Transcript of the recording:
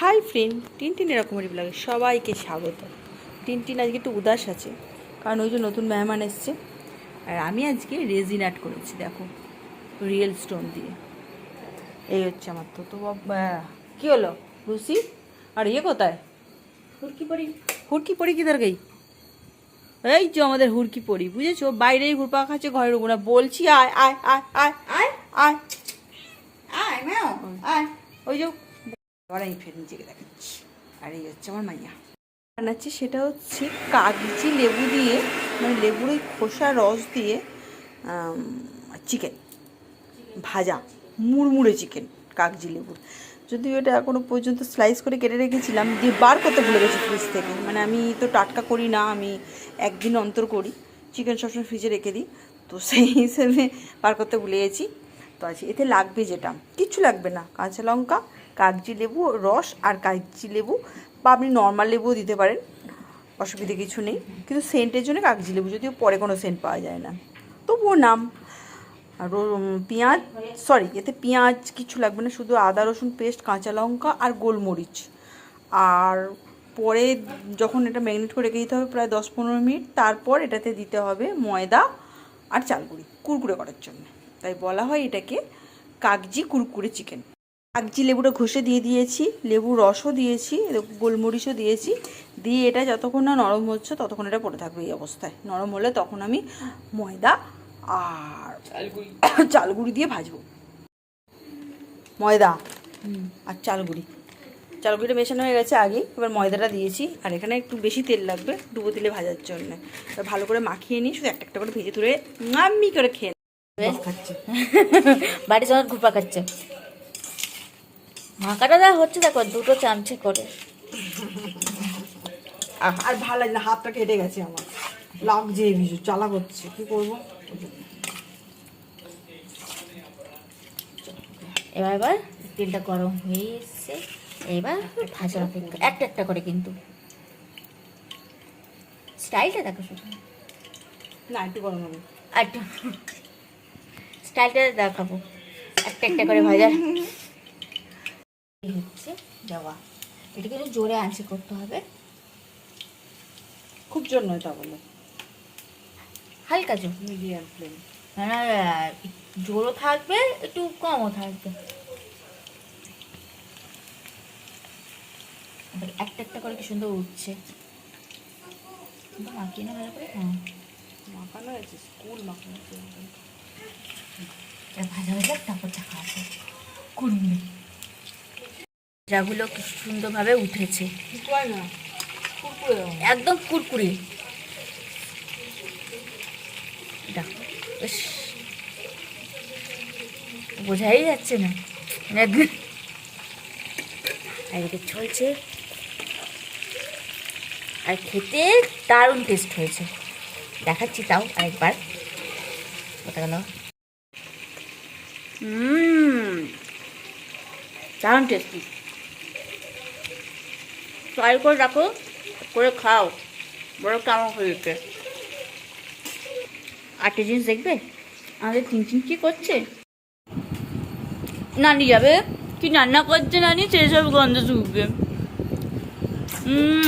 Hi friend Tintin এরকমের ব্লগে সবাইকে স্বাগত টিনটিন আজকে একটু উদাস আছে কারণ ওই যে নতুন মেহমান এসছে আর আমি আজকে রেজিন আর্ট করেছি দেখো রিয়েল স্টোন দিয়ে এই হচ্ছে আমার তো তো বাবা কী হলো লুসি আর ইয়ে কোথায় হুড়কি পরি হুড়কি পড়ি কিধার গই এই যে আমাদের হুড়কি পড়ি বুঝেছ বাইরেই ঘুরপা খাচ্ছে ঘরে ঢুকবো না বলছি আয় আয় আয় আয় আয় আয় আয় আয় ওই যে এবার আমি ফের নিজেকে দেখাচ্ছি। আর এই হচ্ছে আমার মাইয়া। বানাচ্ছি সেটা হচ্ছে কাগজি লেবু দিয়ে মানে লেবুর ওই খোসা রস দিয়ে চিকেন ভাজা, মুড়মুড়ে চিকেন কাগজি লেবুর যদিও এটা এখনও পর্যন্ত স্লাইস করে কেটে রেখেছিলাম, দিয়ে বার করতে ভুলে গেছি ফ্রিজ থেকে। মানে আমি তো টাটকা করি না, আমি একদিন অন্তর করি। চিকেন সবসময় ফ্রিজে রেখে দিই, তো সেই হিসেবে বার করতে ভুলে গেছি। তো আছে, এতে লাগবে যেটা। কিচ্ছু লাগবে না, কাঁচা লঙ্কা, কাগজি লেবু, রস আর কাগজি লেবু, বা আপনি নর্মাল লেবুও দিতে পারেন, অসুবিধে কিছু নেই। কিন্তু সেন্টের জন্য কাগজি লেবু, যদিও পরে কোনো সেন্ট পাওয়া যায় না। তবুও নাম। আর পেঁয়াজ সরি এতে পেঁয়াজ কিছু লাগবে না, শুধু আদা, রসুন পেস্ট, কাঁচা লঙ্কা আর গোলমরিচ। আর পরে যখন এটা ম্যাগনেট করে রেখে দিতে হবে প্রায় দশ পনেরো মিনিট, তারপর এটাতে দিতে হবে ময়দা আর চালগুড়ি কুরকুরে করার জন্য। তাই বলা হয় এটাকে কাগজি কুরকুরে চিকেন। কাগজি লেবুটা ঘষে দিয়ে দিয়েছি লেবু রসও দিয়েছি গোলমরিচও দিয়েছি দিয়ে এটা যতক্ষণ না নরম হচ্ছে ততক্ষণ এটা পড়ে থাকবে এই অবস্থায়। নরম হলে তখন আমি ময়দা আর চালগুড়ি। দিয়ে ভাজবো। ময়দা আর চালগুড়ি। চালগুড়িটা মেশানো হয়ে গেছে আগে এবার ময়দাটা দিয়েছি আর এখানে একটু বেশি তেল লাগবে ডুবো তেলে ভাজার জন্য। ভালো করে মাখিয়ে নিই শুধু একটা একটা করে ভেজে তুলে নামি করে খেয়ে বাড়ির সঙ্গে ঘুরপা খাচ্ছে। মাখাটা যা হচ্ছে দেখো দুটো চামচে করে। আর ভালো লাগে না হাতটা কেটে গেছে আমার। লাগছে এই বিজু চালা করছে কি করব? এবার এবার তেলটা গরম হয়ে এসছে। এবার ভাজার অপেক্ষা একটা একটা করে কিন্তু। স্টাইলটা দেখো শুধু। না একটু গরম হবে। একটু স্টাইলটা দেখাবো। একটা একটা করে ভাজার হচ্ছে দেওয়া। এটা কিন্তু জোরে আঁচে করতে হবে। খুব জোর নয় তা বলে। হালকা জোর। Medium flame. হ্যাঁ জোরও থাকবে একটু কমও থাকবে। এবার একটা একটা করে কি সুন্দর উঠছে। মাখিয়ে না ভালো করে হ্যাঁ। মাখানো হয়েছে স্কুল মাখানো ভাজা হয়ে যাক তারপর চা কুড়মে যাগুলো সুন্দরভাবে উঠেছে। একদম কুরকুরে বোঝাই যাচ্ছে না। এদিকে চলছে। আর খেতে দারুণ টেস্ট হয়েছে। দেখাচ্ছি তাও আরেকবার। গেল হুম দারুণ টেস্টি ট্রাই করে রাখো করে খাও। বড় কেমন হয়েছে আটটা জিনিস দেখবে? আমাদের তিন তিন কি করছে? নানি যাবে। কি রান্না করছে নানি? সেসব গন্ধ শুকবে। উম